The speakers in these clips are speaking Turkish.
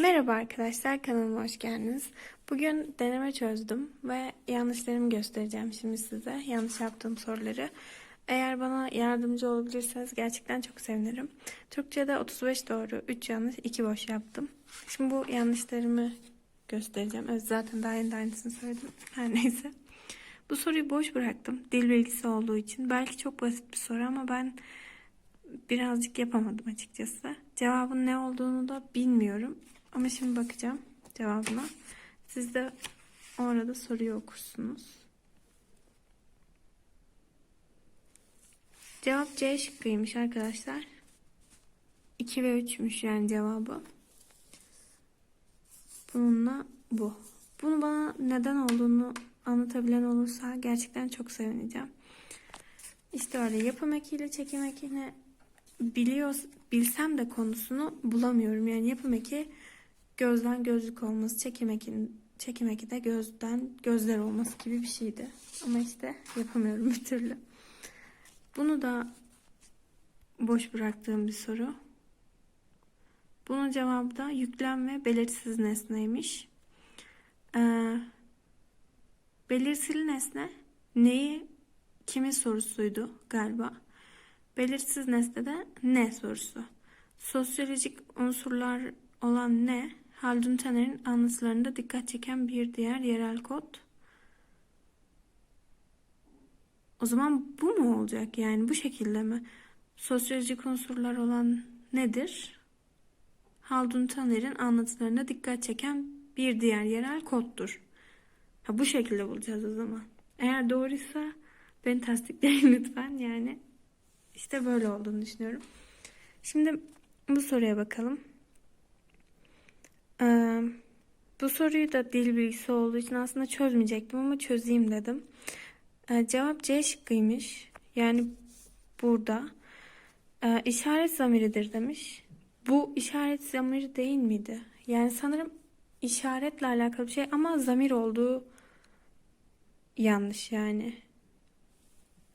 Merhaba arkadaşlar kanalıma hoş geldiniz. Bugün deneme çözdüm ve yanlışlarımı göstereceğim şimdi size. Yanlış yaptığım soruları. Eğer bana yardımcı olabilirseniz gerçekten çok sevinirim. Türkçe'de 35 doğru, 3 yanlış, 2 boş yaptım. Şimdi bu yanlışlarımı göstereceğim. Evet, zaten daha yeni de aynısını söyledim. Her neyse. Bu soruyu boş bıraktım. Dil bilgisi olduğu için. Belki çok basit bir soru ama ben birazcık yapamadım açıkçası. Cevabın ne olduğunu da bilmiyorum. Ama şimdi bakacağım cevabına. Siz de orada soruyu okursunuz. Cevap C şıkkıymış arkadaşlar. 2 ve 3'müş yani cevabı. Bununla bu. Bunu bana neden olduğunu anlatabilen olursa gerçekten çok sevineceğim. İşte öyle yapım ekiyle çekim ekini biliyor, bilsem de konusunu bulamıyorum. Yani yapım eki gözden gözlük olması, çekim ekin, çekim eki de gözden gözler olması gibi bir şeydi. Ama işte yapamıyorum bir türlü. Bunu da boş bıraktığım bir soru. Bunun cevabı da yüklem ve belirsiz nesneymiş. Ee, belirtili nesne neyi kimin sorusuydu galiba. Belirsiz nesne de ne sorusu. Sosyolojik unsurlar olan ne? Haldun Taner'in anlatılarında dikkat çeken bir diğer yerel kod. O zaman bu mu olacak? Yani bu şekilde mi? Sosyolojik unsurlar olan nedir? Haldun Taner'in anlatılarında dikkat çeken bir diğer yerel koddur. Ha, bu şekilde bulacağız o zaman. Eğer doğruysa beni tasdikleyin lütfen. Yani işte böyle olduğunu düşünüyorum. Şimdi bu soruya bakalım. Ee, bu soruyu da dil bilgisi olduğu için aslında çözmeyecektim ama çözeyim dedim. Ee, cevap C şıkkıymış. Yani burada ee, işaret zamiridir demiş. Bu işaret zamiri değil miydi? Yani sanırım işaretle alakalı bir şey ama zamir olduğu yanlış yani.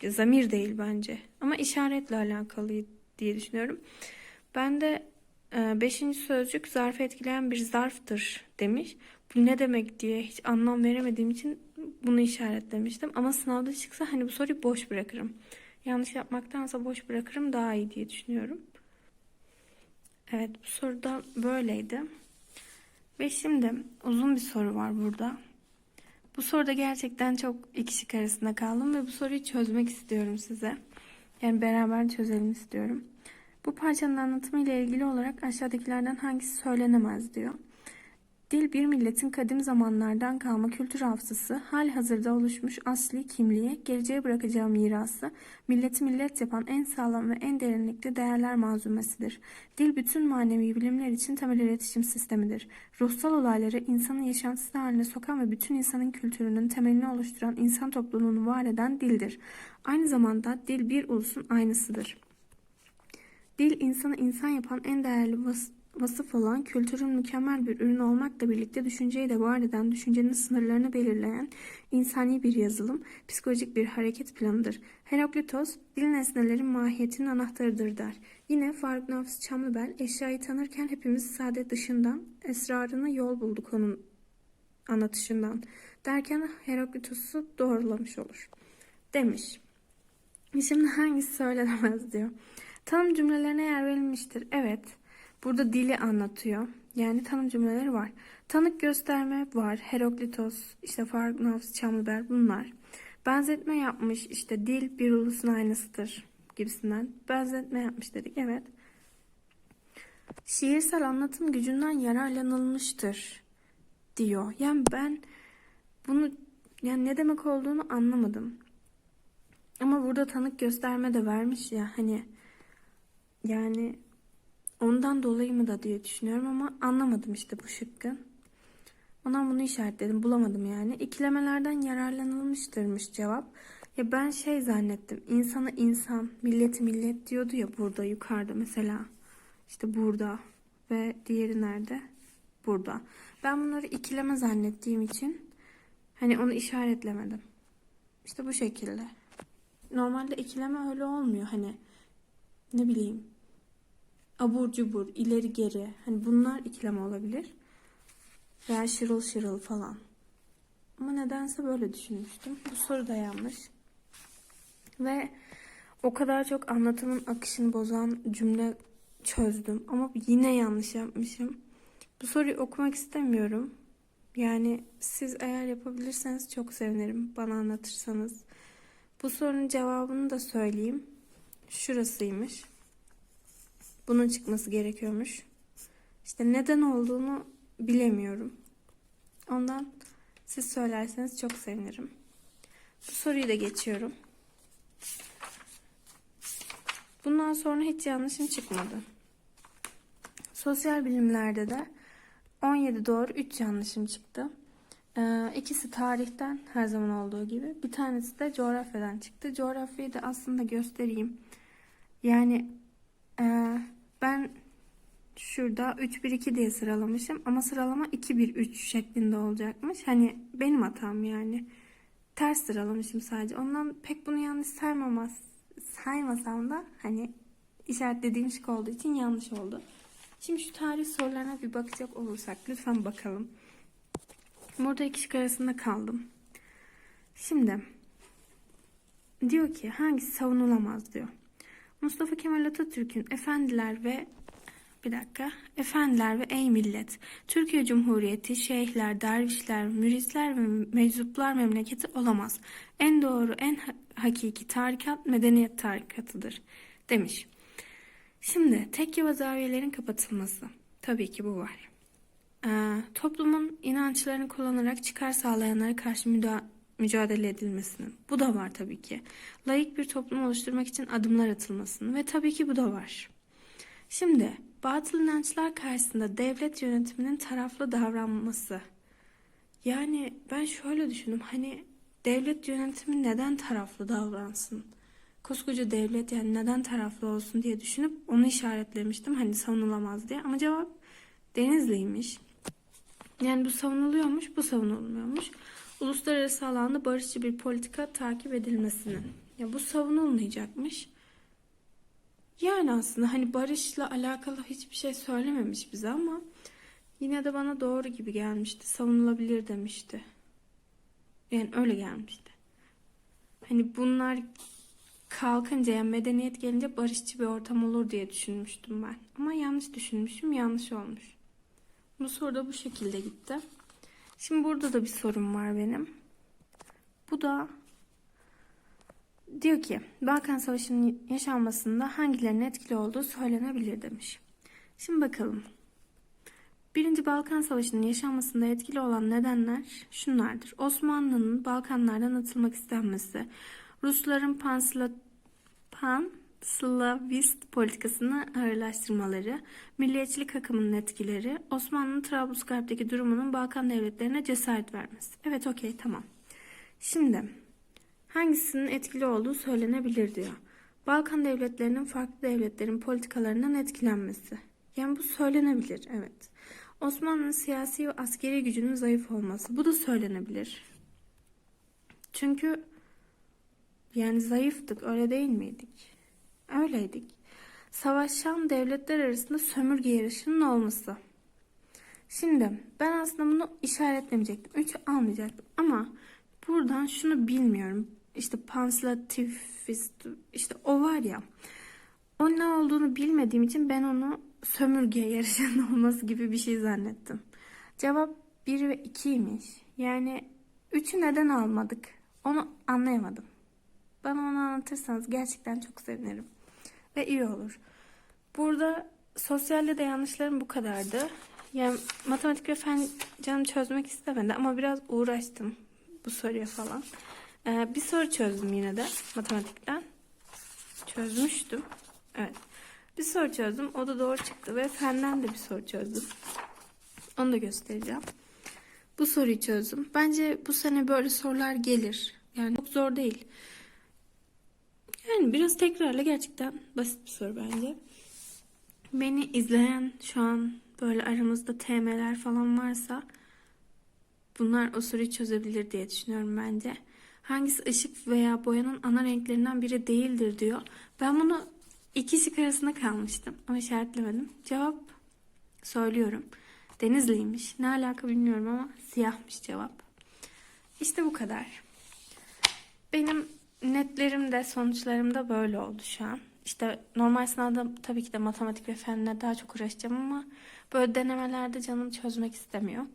Zamir değil bence. Ama işaretle alakalı diye düşünüyorum. Ben de beşinci sözcük zarf etkileyen bir zarftır demiş. Bu ne demek diye hiç anlam veremediğim için bunu işaretlemiştim. Ama sınavda çıksa hani bu soruyu boş bırakırım. Yanlış yapmaktansa boş bırakırım daha iyi diye düşünüyorum. Evet bu soru da böyleydi. Ve şimdi uzun bir soru var burada. Bu soruda gerçekten çok iki arasında kaldım ve bu soruyu çözmek istiyorum size. Yani beraber çözelim istiyorum. Bu parçanın anlatımı ile ilgili olarak aşağıdakilerden hangisi söylenemez diyor. Dil bir milletin kadim zamanlardan kalma kültür hafızası, hal hazırda oluşmuş asli kimliği, geleceğe bırakacağı mirası, milleti millet yapan en sağlam ve en derinlikli değerler malzumesidir. Dil bütün manevi bilimler için temel iletişim sistemidir. Ruhsal olayları insanın yaşantısı haline sokan ve bütün insanın kültürünün temelini oluşturan insan topluluğunu var eden dildir. Aynı zamanda dil bir ulusun aynısıdır. Dil insanı insan yapan en değerli vas vasıf olan kültürün mükemmel bir ürün olmakla birlikte düşünceyi de var eden, düşüncenin sınırlarını belirleyen insani bir yazılım, psikolojik bir hareket planıdır. Heraklitos, dil nesnelerin mahiyetinin anahtarıdır der. Yine Faruk Nafs Çamlıbel, eşyayı tanırken hepimiz saadet dışından, esrarını yol bulduk onun anlatışından derken Heraklitos'u doğrulamış olur. Demiş. Şimdi hangisi söylenemez diyor. Tanım cümlelerine yer verilmiştir. Evet. Burada dili anlatıyor. Yani tanım cümleleri var. Tanık gösterme var. Heraklitos, işte Faruk Nafs, Çamlıber bunlar. Benzetme yapmış. işte dil bir ulusun aynısıdır gibisinden. Benzetme yapmış dedik. Evet. Şiirsel anlatım gücünden yararlanılmıştır diyor. Yani ben bunu yani ne demek olduğunu anlamadım. Ama burada tanık gösterme de vermiş ya hani yani ondan dolayı mı da diye düşünüyorum ama anlamadım işte bu şıkkı. Ondan bunu işaretledim bulamadım yani. İkilemelerden yararlanılmıştırmış cevap. Ya ben şey zannettim. İnsanı insan, milleti millet diyordu ya burada yukarıda mesela. İşte burada ve diğeri nerede? Burada. Ben bunları ikileme zannettiğim için hani onu işaretlemedim. İşte bu şekilde. Normalde ikileme öyle olmuyor hani ne bileyim abur cubur, ileri geri. Hani bunlar ikileme olabilir. Veya şırıl şırıl falan. Ama nedense böyle düşünmüştüm. Bu soru da yanlış. Ve o kadar çok anlatımın akışını bozan cümle çözdüm. Ama yine yanlış yapmışım. Bu soruyu okumak istemiyorum. Yani siz eğer yapabilirseniz çok sevinirim. Bana anlatırsanız. Bu sorunun cevabını da söyleyeyim. Şurasıymış. Bunun çıkması gerekiyormuş. İşte neden olduğunu bilemiyorum. Ondan siz söylerseniz çok sevinirim. Bu soruyu da geçiyorum. Bundan sonra hiç yanlışım çıkmadı. Sosyal bilimlerde de 17 doğru 3 yanlışım çıktı. Ee, ikisi tarihten her zaman olduğu gibi. Bir tanesi de coğrafyadan çıktı. Coğrafyayı da aslında göstereyim. Yani e, ben şurada 3-1-2 diye sıralamışım. Ama sıralama 2-1-3 şeklinde olacakmış. Hani benim hatam yani. Ters sıralamışım sadece. Ondan pek bunu yanlış saymamaz, saymasam da hani işaretlediğim şık olduğu için yanlış oldu. Şimdi şu tarih sorularına bir bakacak olursak lütfen bakalım. Burada iki şık arasında kaldım. Şimdi diyor ki hangisi savunulamaz diyor. Mustafa Kemal Atatürk'ün efendiler ve bir dakika. Efendiler ve ey millet. Türkiye Cumhuriyeti şeyhler, dervişler, mürisler ve meczuplar memleketi olamaz. En doğru, en ha- hakiki tarikat medeniyet tarikatıdır demiş. Şimdi tekke ve zaviyelerin kapatılması. Tabii ki bu var. Ee, toplumun inançlarını kullanarak çıkar sağlayanlara karşı müda- mücadele edilmesinin. Bu da var tabii ki. Layık bir toplum oluşturmak için adımlar atılmasının ve tabii ki bu da var. Şimdi batıl inançlar karşısında devlet yönetiminin taraflı davranması. Yani ben şöyle düşündüm hani devlet yönetimi neden taraflı davransın? Koskoca devlet yani neden taraflı olsun diye düşünüp onu işaretlemiştim hani savunulamaz diye ama cevap Denizli'ymiş. Yani bu savunuluyormuş, bu savunulmuyormuş. Uluslararası alanda barışçı bir politika takip edilmesinin. Ya bu savunulmayacakmış. Yani aslında hani barışla alakalı hiçbir şey söylememiş bize ama yine de bana doğru gibi gelmişti. Savunulabilir demişti. Yani öyle gelmişti. Hani bunlar kalkınca yani medeniyet gelince barışçı bir ortam olur diye düşünmüştüm ben. Ama yanlış düşünmüşüm, yanlış olmuş. Bu soru da bu şekilde gitti. Şimdi burada da bir sorum var benim. Bu da diyor ki Balkan Savaşı'nın yaşanmasında hangilerinin etkili olduğu söylenebilir demiş. Şimdi bakalım. Birinci Balkan Savaşı'nın yaşanmasında etkili olan nedenler şunlardır. Osmanlı'nın Balkanlardan atılmak istenmesi, Rusların pansla, panslavist politikasını ağırlaştırmaları, milliyetçilik akımının etkileri, Osmanlı'nın Trablusgarp'taki durumunun Balkan devletlerine cesaret vermesi. Evet okey tamam. Şimdi hangisinin etkili olduğu söylenebilir diyor. Balkan devletlerinin farklı devletlerin politikalarından etkilenmesi. Yani bu söylenebilir evet. Osmanlı'nın siyasi ve askeri gücünün zayıf olması. Bu da söylenebilir. Çünkü yani zayıftık öyle değil miydik? Öyleydik. Savaşan devletler arasında sömürge yarışının olması. Şimdi ben aslında bunu işaretlemeyecektim. Üç almayacaktım ama buradan şunu bilmiyorum. İşte panslatifist işte o var ya. O ne olduğunu bilmediğim için ben onu sömürge yarışının olması gibi bir şey zannettim. Cevap 1 ve 2'ymiş. Yani 3'ü neden almadık? Onu anlayamadım. Bana onu anlatırsanız gerçekten çok sevinirim. Ve iyi olur. Burada sosyalde de yanlışlarım bu kadardı. Yani matematik ve fen canım çözmek istemedi ama biraz uğraştım bu soruya falan. Ee, bir soru çözdüm yine de matematikten. Çözmüştüm. Evet. Bir soru çözdüm. O da doğru çıktı ve fenden de bir soru çözdüm. Onu da göstereceğim. Bu soruyu çözdüm. Bence bu sene böyle sorular gelir. Yani çok zor değil. Yani biraz tekrarla gerçekten basit bir soru bence. Beni izleyen şu an böyle aramızda TM'ler falan varsa bunlar o soruyu çözebilir diye düşünüyorum bence. Hangisi ışık veya boyanın ana renklerinden biri değildir diyor. Ben bunu İki şık arasında kalmıştım ama işaretlemedim. Cevap söylüyorum. Denizliymiş. Ne alaka bilmiyorum ama siyahmış cevap. İşte bu kadar. Benim netlerim de sonuçlarım da böyle oldu şu an. İşte normal sınavda tabii ki de matematik ve fenle daha çok uğraşacağım ama böyle denemelerde canım çözmek istemiyor.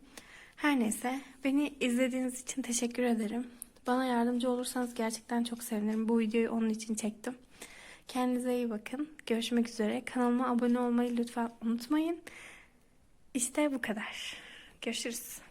Her neyse beni izlediğiniz için teşekkür ederim. Bana yardımcı olursanız gerçekten çok sevinirim. Bu videoyu onun için çektim. Kendinize iyi bakın. Görüşmek üzere. Kanalıma abone olmayı lütfen unutmayın. İşte bu kadar. Görüşürüz.